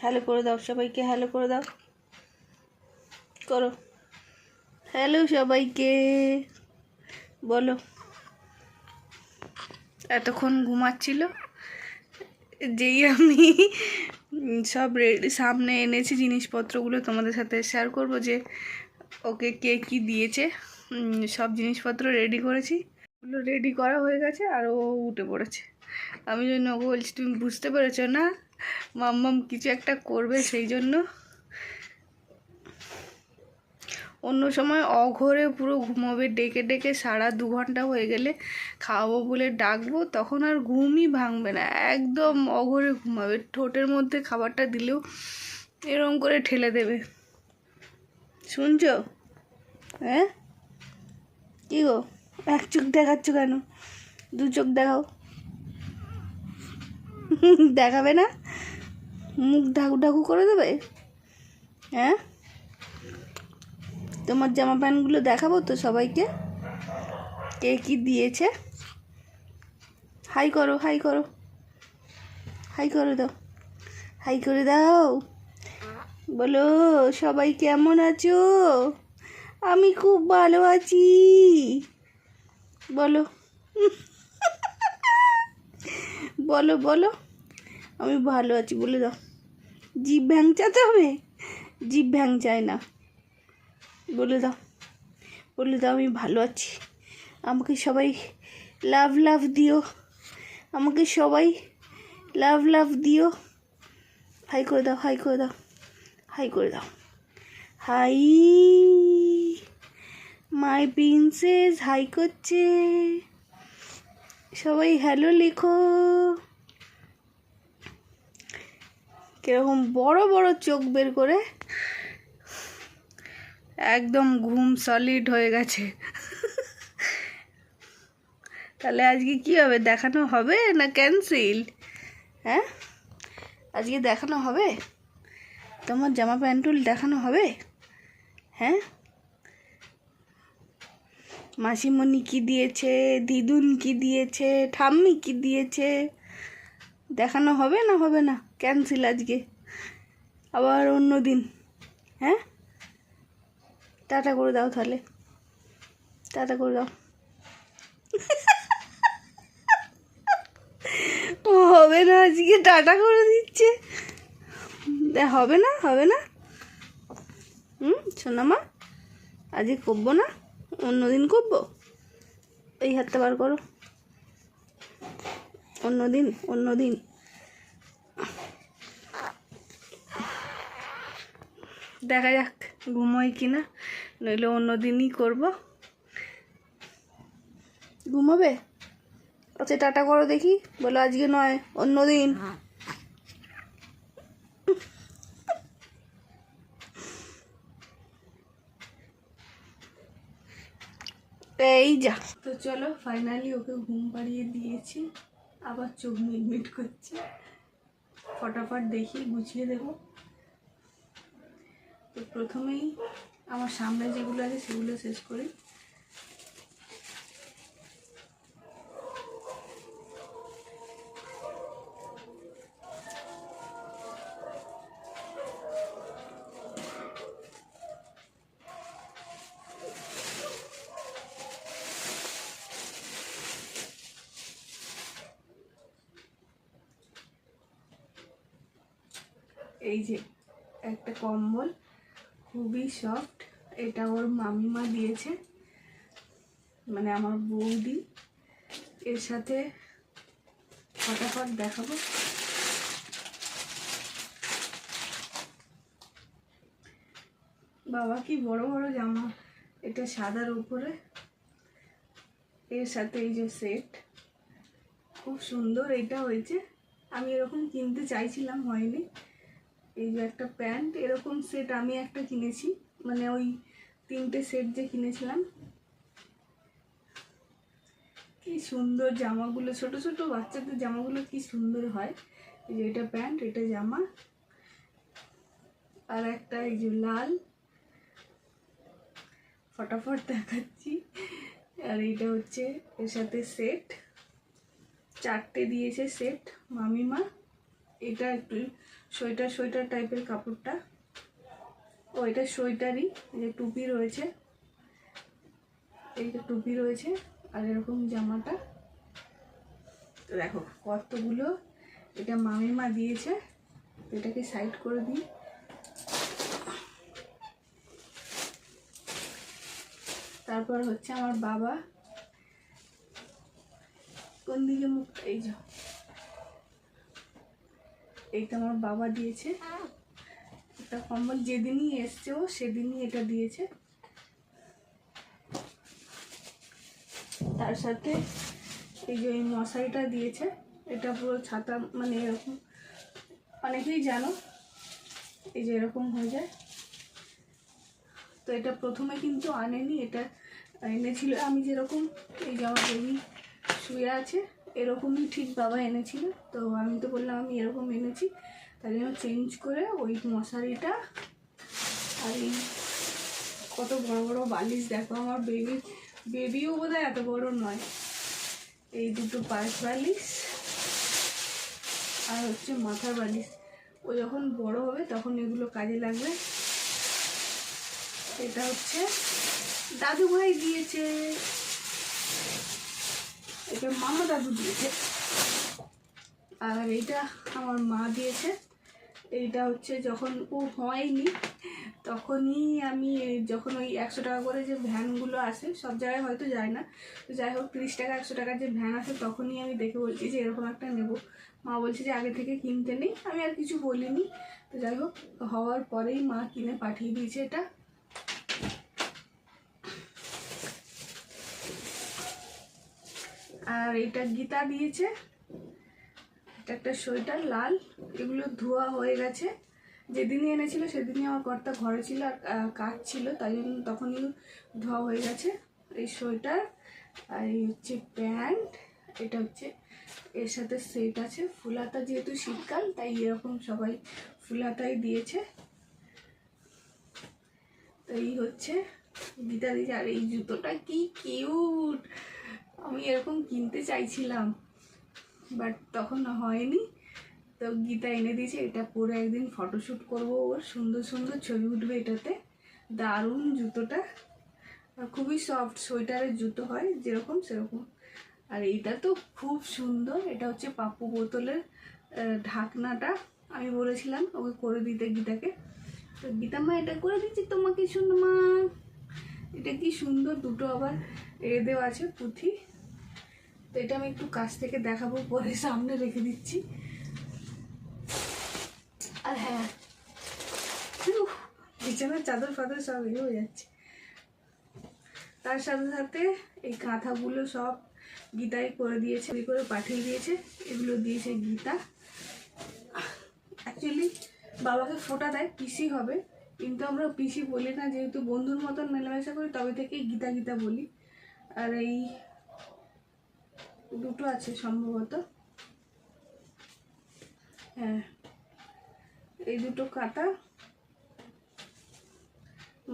Hello করে দাও সবাইকে হ্যালো করে দাও। করো। হ্যালো সবাইকে। বলো। এতক্ষণ ঘুমাচ্ছিল, যেই আমি সব রেডি সামনে এনেছি জিনিসপত্রগুলো তোমাদের সাথে শেয়ার করব যে ওকে কে কি দিয়েছে। সব জিনিসপত্র রেডি করেছি। ওগুলো রেডি করা হয়ে গেছে আর ও উঠে পড়েছে। আমি জন্য ওকে বলছি, তুমি বুঝতে পেরেছ না? মাম্মাম কিছু একটা করবে সেই জন্য। অন্য সময় অঘরে পুরো ঘুমোবে, ডেকে ডেকে সারা দু ঘণ্টা হয়ে গেলে খাওয়াবো বলে ডাকবো, তখন আর ঘুমই ভাঙবে না। একদম অঘরে ঘুমাবে, ঠোঁটের মধ্যে খাবারটা দিলেও এরম করে ঠেলে দেবে। শুনছো? হ্যাঁ? কী গো? এক চোখ দেখাচ্ছ কেন? দু চোখ দেখাও। দেখাবে না? মুখ ঢাকু ঢাকু করে দেবে? হ্যাঁ? তোমার জামা প্যান্টগুলো দেখাবো তো সবাইকে? কে কি দিয়েছে? হাই করো হাই করো। হাই করে দাও। হাই করে দাও। বলো, সবাই কেমন আছো? আমি খুব ভালো আছি। বলো। বলো বলো। আমি ভালো আছি, বলে দাও। জিভ ভ্যাংচাতে হবে? জিভ ভ্যাংচায় না। বলে দাও। বলে দাও, আমি ভালো আছি। আমাকে সবাই লাভ লাভ দিও। আমাকে সবাই লাভ লাভ দিও। হাই করে দাও, হাই করে দাও, হাই করে দাও। হাই। মাই প্রিন্সেস হাই করছে। সবাই হ্যালো লেখো। কীরকম বড় বড় চোখ বের করে একদম ঘুম সলিড হয়ে গেছে। তাহলে আজকে কি হবে, দেখানো হবে না ক্যান্সেল হ্যাঁ? আজকে দেখানো হবে? তোমার জামা প্যান্টুল দেখানো হবে? হ্যাঁ? মাসিমণি কি দিয়েছে, দিদুন কি দিয়েছে, ঠাম্মি কি দিয়েছে? দেখানো হবে না হবে না? ক্যান্সেল আজকে। আবার অন্য দিন। হ্যাঁ? টাটা করে দাও তাহলে। টাটা করে দাও। হবে না আজকে, টাটা করে দিচ্ছে। হবে না হবে না। হুম, সোনামা, আজকে করব না? অন্য দিন করব? এই হাতটা বার করো। অন্য দিন অন্য দিন দেখা যাক ঘুমোই কিনা, নইলে অন্য দিনই করব। ঘুমাবে? আচ্ছা টাটা করো দেখি। বলো আজকে নয় অন্য দিন এই যা। তো চলো ফাইনালি ওকে ঘুম পাড়িয়ে দিয়েছি। আবার চোখ মিটমিট করছে। ফটাফট দেখি, গুছিয়ে দেব। তো প্রথমেই আমার সামনে যেগুলো আছে সেগুলো শেষ করি। এই যে একটা কম্বল, খুবই সফট এটা ওর মামিমা দিয়েছে। মানে আমার বৌদি। এর সাথে ফটাফট দেখাবো। বাবা কি বড় বড় জামা, এটা সাদার উপরে। এর সাথে এই যে সেট খুব সুন্দর। এটা হয়েছে। আমি এরকম কিনতে চাইছিলাম হয়নি। এই যে একটা প্যান্ট, এরকম সেট আমি একটা কিনেছি। মানে ওই তিনটে সেট যে কিনেছিলাম। কি সুন্দর জামাগুলো, ছোট ছোট বাচ্চাদের জামাগুলো কি সুন্দর হয়। এই যে এটা প্যান্ট, এটা জামা। আর একটা এই যে লাল। ফটাফট দেখাচ্ছি। আর এইটা হচ্ছে এর সাথে সেট চারটে দিয়েছে সেট মামিমা। এটা একটু সোয়েটার সোয়েটার টাইপের কাপড়টা। ও, এটা সোয়েটারই যে টুপি রয়েছে। এইটা টুপি রয়েছে, আর এরকম জামাটা। দেখো, কতগুলো, এটা মামিমা দিয়েছে। এটাকে সাইড করে দিই। তারপর হচ্ছে আমার বাবা। কোন দিকে মুখ, এই যে। এইটা আমার বাবা দিয়েছে। একটা কম্বল যেদিনই এসছে ও সেদিনই এটা দিয়েছে। তার সাথে এই যে এই মশারিটা দিয়েছে, এটা পুরো ছাতা মানে এরকম, অনেকেই জানো এই যে এরকম হয়ে যায়। তো এটা প্রথমে কিন্তু আনেনি, এটা এনেছিল, আমি যেরকম এই যে আমার বেবি শুয়ে আছে এরকমই ঠিক বাবা এনেছিল। তো আমি তো বললাম আমি এরকম এনেছি। তাই জন্য চেঞ্জ করে ওই মশারিটা আর এই কত বড় বড় বালিশ দেখো আমার বেবি বেবিও বোধ এত বড় নয়। এই দুটো পায়েস বালিশ আর হচ্ছে মাথার বালিশ। ও যখন বড় হবে তখন এগুলো কাজে লাগবে। এটা হচ্ছে দাদু ভাই দিয়েছে। এটা মামা দাদু দিয়েছে। আর এইটা আমার মা দিয়েছে। এইটা হচ্ছে যখন ও হয়নি, তখনই আমি যখন ওই একশো টাকা করে যে ভ্যানগুলো আসে সব জায়গায় হয়তো যায় না। তো যাই হোক, তিরিশ টাকা, একশো টাকার যে ভ্যান আসে তখনই আমি দেখে বলছি যে এরকম একটা নেব। মা বলছে যে আগে থেকে কিনতে নেই, আমি আর কিছু বলিনি। তো যাই হোক, হওয়ার পরেই মা কিনে পাঠিয়ে দিয়েছে এটা। আর এটা গীতা দিয়েছে। এটা একটা সোয়েটার লাল, এগুলো ধোয়া হয়ে গেছে। যেদিনই এনেছিল সেদিনই আমার কর্তা ঘরে ছিল আর কাজ ছিল, তাই জন্য তখনই ধোয়া হয়ে গেছে। এই সোয়েটার, আর এই হচ্ছে প্যান্ট, এটা হচ্ছে, এর সাথে সেট আছে। ফুলাতা যেহেতু শীতকাল, তাই এরকম সবাই ফুলাতাই দিয়েছে। তো এই হচ্ছে গীতা দিয়েছে। আর এই জুতোটা কি কিউট আমি এরকম কিনতে চাইছিলাম বাট তখন হয়নি। তো গীতা এনে দিয়েছে, এটা পরে একদিন ফটোশ্যুট করব ওর। সুন্দর সুন্দর ছবি উঠবে এটাতে। দারুণ জুতোটা। খুবই সফট সোয়েটারের জুতো হয়, যেরকম সেরকম। আর এটা তো খুব সুন্দর, এটা হচ্ছে পাপ্পু বোতলের ঢাকনাটা। আমি বলেছিলাম ওকে করে দিতে গীতাকে। তো গীতা মা, এটা করে দিচ্ছি তোমাকে শুনো মা। এটা কি সুন্দর দুটো আবার এ দেওয়া আছে পুঁথি। তো এটা আমি একটু কাছ থেকে দেখাবো, পরে সামনে রেখে দিচ্ছি। আর হ্যাঁ বিছানার চাদর ফাদর সব এ হয়ে যাচ্ছে। তার সাথে সাথে এই কাঁথাগুলো সব গীতাই করে দিয়েছে এই করে পাঠিয়ে দিয়েছে। এগুলো দিয়েছে গীতা। অ্যাকচুয়ালি বাবাকে ফোটা দেয়, পিসি হবে। কিন্তু আমরা পিসি বলি না, যেহেতু বন্ধুর মতন মেলামেশা করি, তবে থেকেই গীতা গীতা বলি। আর এই দুটো আছে সম্ভবত। হ্যাঁ এই দুটো কাটা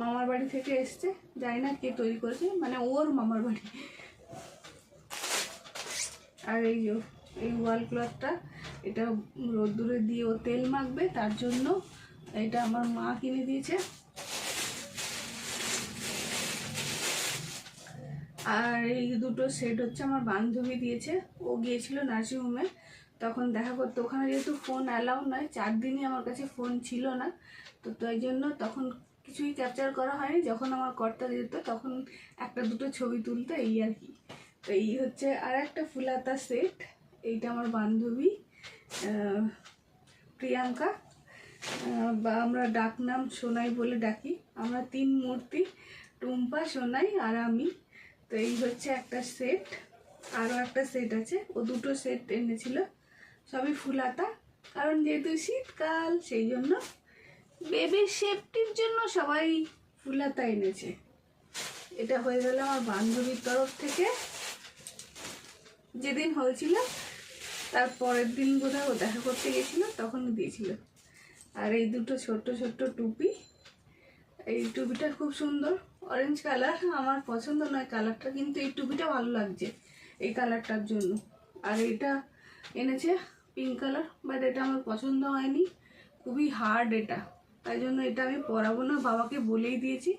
মামার বাড়ি থেকে এসছে, জানি না কে তৈরি করেছে মানে ওর মামার বাড়ি। আর এই যে, এই ওয়াল ক্লথটা এটা রোদ্দুরে দিয়ে ও তেল মাখবে, তার জন্য এটা আমার মা কিনে দিয়েছে। আর এই দুটো সেট হচ্ছে আমার বান্ধবী দিয়েছে। ও গিয়েছিল নার্সিংহোমে তখন দেখা করতো, ওখানে যেহেতু ফোন অ্যালাউ নয় চার দিনই আমার কাছে ফোন ছিল না। তো তাই জন্য তখন কিছুই ক্যাপচার করা হয়নি। যখন আমার কর্তা যেত, তখন একটা দুটো ছবি তুলতো, এই আর কি। তো এই হচ্ছে আর একটা ফুলাতা সেট এইটা আমার বান্ধবী প্রিয়াঙ্কা। বা আমরা ডাকনাম সোনাই বলে ডাকি। আমরা তিন মূর্তি, টুম্পা, সোনাই আর আমি। তো এই হচ্ছে একটা সেট আরও একটা সেট আছে। ও দুটো সেট এনেছিল, সবই ফুলাতা কারণ যেহেতু শীতকাল, সেই জন্য বেবির সেফটির জন্য সবাই ফুলাতা এনেছে। এটা হয়ে গেল আমার বান্ধবীর তরফ থেকে। যেদিন হয়েছিল, তার পরের দিন বোধহয় ও দেখা করতে গেছিল তখন দিয়েছিল। আর এই দুটো ছোট্ট ছোট্ট টুপি, এই টুপিটা খুব সুন্দর। অরেঞ্জ কালার আমার পছন্দ নয় কালারটা কিন্তু এই টুপিটা ভালো লাগছে এই কালারটার জন্য। আর এটা এনেছে পিঙ্ক কালার বাট এটা আমার পছন্দ হয়নি। খুবই হার্ড এটা। তাই জন্য এটা আমি পরাবো না, বাবাকে বলেই দিয়েছি,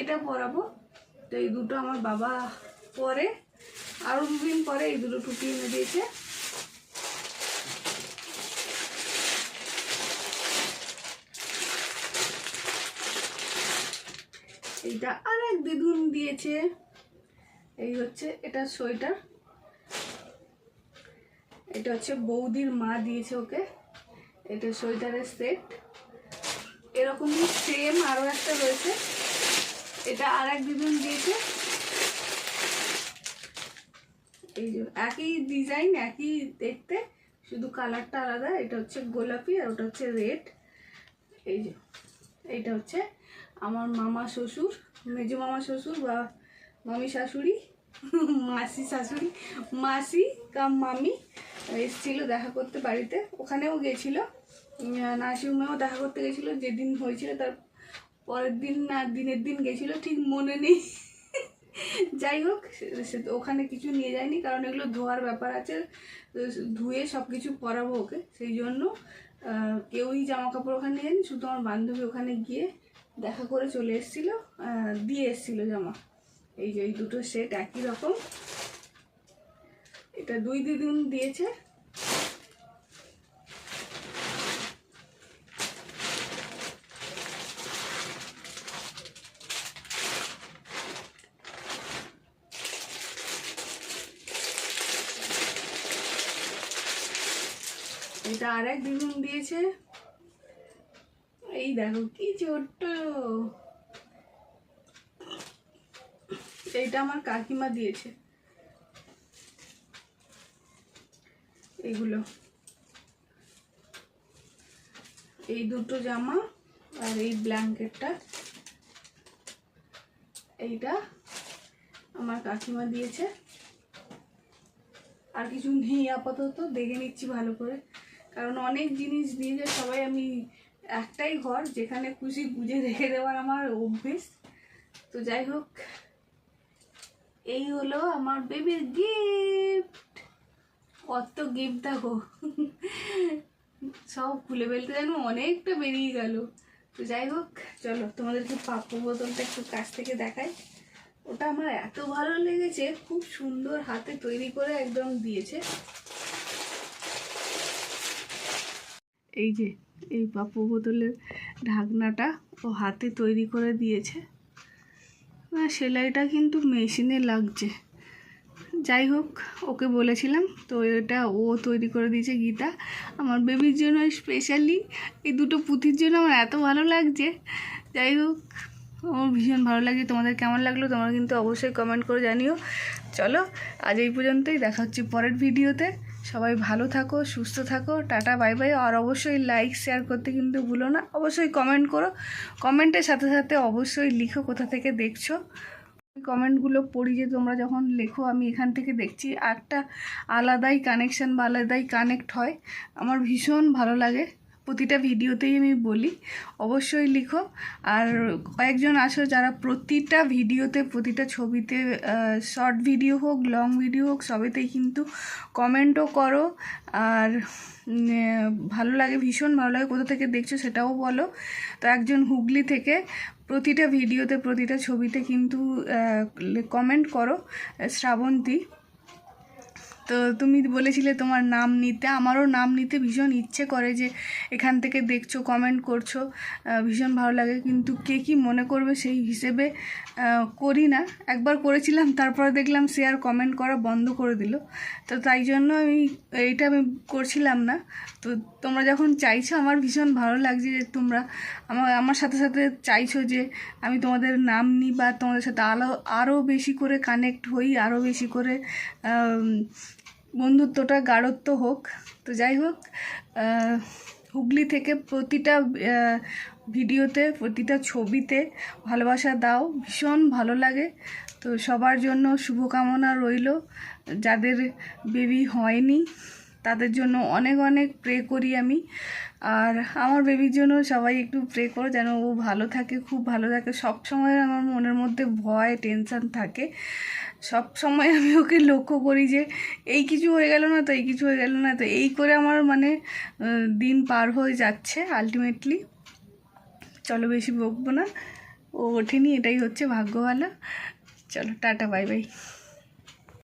এটা পরাবো। তো এই দুটো আমার বাবা পরে, আরও দুদিন পরে এই দুটো টুপি এনে দিয়েছে। এইটা আর এক দিদুন দিয়েছে। এই হচ্ছে, এটা সোয়েটার এটা হচ্ছে বৌদির মা দিয়েছে ওকে। এটা সোয়েটারের সেট। এরকমই সেম আরও একটা রয়েছে। এটা আর এক দিদুন দিয়েছে। এই যে, একই ডিজাইন একই দেখতে, শুধু কালারটা আলাদা। এটা হচ্ছে গোলাপি আর ওটা হচ্ছে রেড এই যে, এইটা হচ্ছে আমার মামা শ্বশুর, মেজো মামা শ্বশুর বা মামি শাশুড়ি, মাসি শাশুড়ি, মাসি কাম মামি এসেছিল দেখা করতে বাড়িতে। ওখানেও গেছিল। নার্সিংহোমেও দেখা করতে গেছিল। যেদিন হয়েছিল তার পরের দিন না দিনের দিন গেছিল, ঠিক মনে নেই। যাই হোক, সে- ওখানে কিছু নিয়ে যায়নি, কারণ এগুলো ধোয়ার ব্যাপার আছে। ধুয়ে সব কিছু পরাবো ওকে। সেই জন্য কেউই জামা কাপড় ওখানে নিয়ে শুধু আমার বান্ধবী ওখানে গিয়ে দেখা করে চলে এসেছিল দিয়ে এসেছিল জামা। এই যে এই দুটো সেট একই রকম। এটা দুই দিন দিয়েছে। এটা আর এক দিদিন দিয়েছে। এই দেখো, কি ছোট্ট। এইটা আমার কাকিমা দিয়েছে। এইগুলো। এই দুটো জামা আর এই ব্ল্যাঙ্কেটটা। এইটা আমার কাকিমা দিয়েছে। আর কিছু নেই, আপাতত দেখে নিচ্ছি ভালো করে। কারণ অনেক জিনিস দিয়ে সবাই আমি একটাই ঘর যেখানে খুশি বুঝে রেখে দেওয়ার আমার অভ্যেস। তো যাই হোক, এই হলো আমার বেবির গিফট কত গিফট দেখো। সব খুলে ফেলতে যেন অনেকটা বেরিয়ে গেল। তো যাই হোক, চলো তোমাদেরকে পাপ্পু বোতলটা একটু কাছ থেকে দেখাই। ওটা আমার এত ভালো লেগেছে, খুব সুন্দর হাতে তৈরি করে একদম দিয়েছে। এই যে এই পাপু বোতলের ঢাকনাটা ও হাতে তৈরি করে দিয়েছে। সেলাইটা কিন্তু মেশিনে লাগছে। যাই হোক, ওকে বলেছিলাম, তো এটা ও তৈরি করে দিয়েছে গীতা। আমার বেবির জন্য স্পেশালি এই দুটো পুঁথির জন্য আমার এত ভালো লাগছে। যাই হোক, আমার ভীষণ ভালো লাগছে। তোমাদের কেমন লাগল তোমরা কিন্তু অবশ্যই কমেন্ট করে জানিও। চলো, আজ এই পর্যন্তই। দেখা হচ্ছে পরের ভিডিওতে সবাই ভালো থাকো, সুস্থ থাকো, টাটা, বাই বাই। আর অবশ্যই লাইক শেয়ার করতে কিন্তু ভুলো না। অবশ্যই কমেন্ট করো। কমেন্টের সাথে সাথে অবশ্যই লিখো কোথা থেকে দেখছ। কমেন্টগুলো পড়ি যে তোমরা যখন লেখো, আমি এখান থেকে দেখছি। একটা আলাদাই কানেকশান বা আলাদাই কানেক্ট হয়। আমার ভীষণ ভালো লাগে। প্রতিটা ভিডিওতেই আমি বলি, অবশ্যই লিখো। আর কয়েকজন আসো যারা প্রতিটা ভিডিওতে, প্রতিটা ছবিতে শর্ট ভিডিও হোক লং ভিডিও হোক সবেতেই কিন্তু কমেন্টও করো। আর ভালো লাগে, ভীষণ ভালো লাগে। কোথা থেকে দেখছ সেটাও বলো। তো একজন হুগলি থেকে প্রতিটা ভিডিওতে, প্রতিটা ছবিতে কিন্তু কমেন্ট করো, শ্রাবন্তী। তো তুমি বলেছিলে তোমার নাম নিতে। আমারও নাম নিতে ভীষণ ইচ্ছে করে যে এখান থেকে দেখছ কমেন্ট করছ। ভীষণ ভালো লাগে। কিন্তু কে কি মনে করবে সেই হিসেবে করি না। একবার করেছিলাম, তারপরে দেখলাম আর কমেন্ট করা বন্ধ করে দিল। তো তাই জন্য আমি এইটা আমি করছিলাম না। তো তোমরা যখন চাইছো, আমার ভীষণ ভালো লাগছে যে তোমরা আমার আমার সাথে সাথে চাইছো যে আমি তোমাদের নাম নিই বা তোমাদের সাথে আরও আরও বেশি করে কানেক্ট হই আরও বেশি করে বন্ধুত্বটা গাঢ়ত্ব হোক, তো যাই হোক হুগলি থেকে প্রতিটা ভিডিওতে, প্রতিটা ছবিতে ভালোবাসা দাও, ভীষণ ভালো লাগে। তো সবার জন্য শুভকামনা রইল। যাদের বেবি হয়নি, তাদের জন্য অনেক অনেক প্রে করি আমি। আর আমার বেবির জন্য সবাই একটু প্রে করো যেন ও ভালো থাকে, খুব ভালো থাকে। সব সময় আমার মনের মধ্যে ভয় টেনশন থাকে। সব সময় আমি ওকে লক্ষ্য করি যে এই কিছু হয়ে গেল না তো, এই কিছু হয়ে গেল না তো, এই করে আমার মানে দিন পার হয়ে যাচ্ছে আলটিমেটলি চলো বেশি বকবো না, ও ওঠেনি, এটাই হচ্ছে ভাগ্য ভালো চলো, টাটা বাই বাই